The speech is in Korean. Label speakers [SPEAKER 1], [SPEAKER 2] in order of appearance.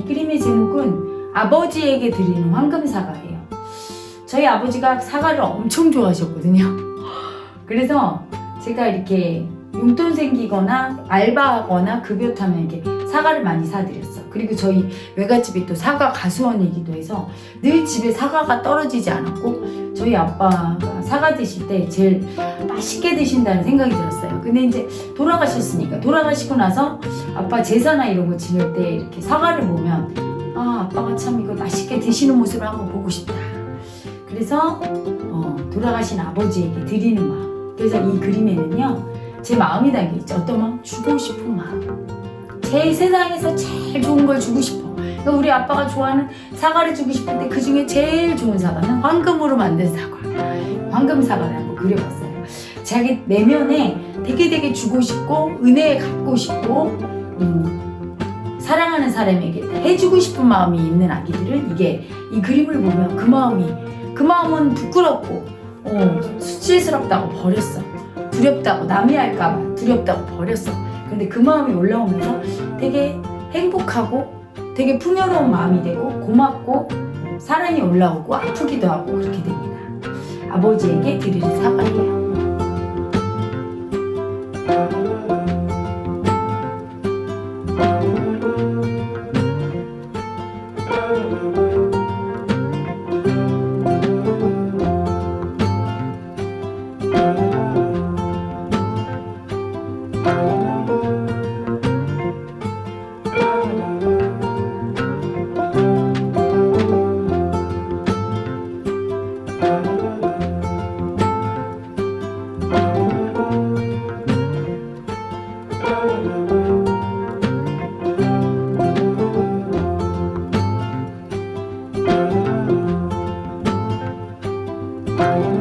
[SPEAKER 1] 이 그림의 제목은 아버지에게 드리는 황금 사과예요. 저희 아버지가 사과를 엄청 좋아하셨거든요. 그래서 제가 이렇게 용돈 생기거나 알바하거나 급여 타면 이렇게 사과를 많이 사드렸어. 그리고 저희 외갓집이 또 사과 가수원이기도 해서 늘 집에 사과가 떨어지지 않았고 저희 아빠가 사과 드실 때 제일 맛있게 드신다는 생각이 들었어요. 근데 이제 돌아가셨으니까 돌아가시고 나서 아빠 제사나 이런 거 지낼 때 이렇게 사과를 보면 아 아빠가 참 이거 맛있게 드시는 모습을 한번 보고 싶다. 그래서 어, 돌아가신 아버지에게 드리는 마음. 그래서 이 그림에는요 제 마음이 담겨 있죠. 어떤 마음? 주고 싶은 마음. 제 세상에서 제일 좋은 걸 주고 싶어. 그러니까 우리 아빠가 좋아하는 사과를 주고 싶은데 그 중에 제일 좋은 사과는 황금으로 만든 사과. 황금 사과를 한번 그려봤어요. 자기 내면에 되게 되게 주고 싶고 은혜 갚고 싶고 음, 사랑하는 사람에게 해주고 싶은 마음이 있는 아기들은 이게 이 그림을 보면 그 마음이 그 마음은 부끄럽고 어, 수치스럽다고 버렸어. 두렵다고 남이 할까봐 두렵다고 버렸어. 근데 그 마음이 올라오면서 되게 행복하고 되게 풍요로운 마음이 되고 고맙고 사랑이 올라오고 아프기도 하고 그렇게 됩니다. 아버지에게 드릴 사과예요. Thank you.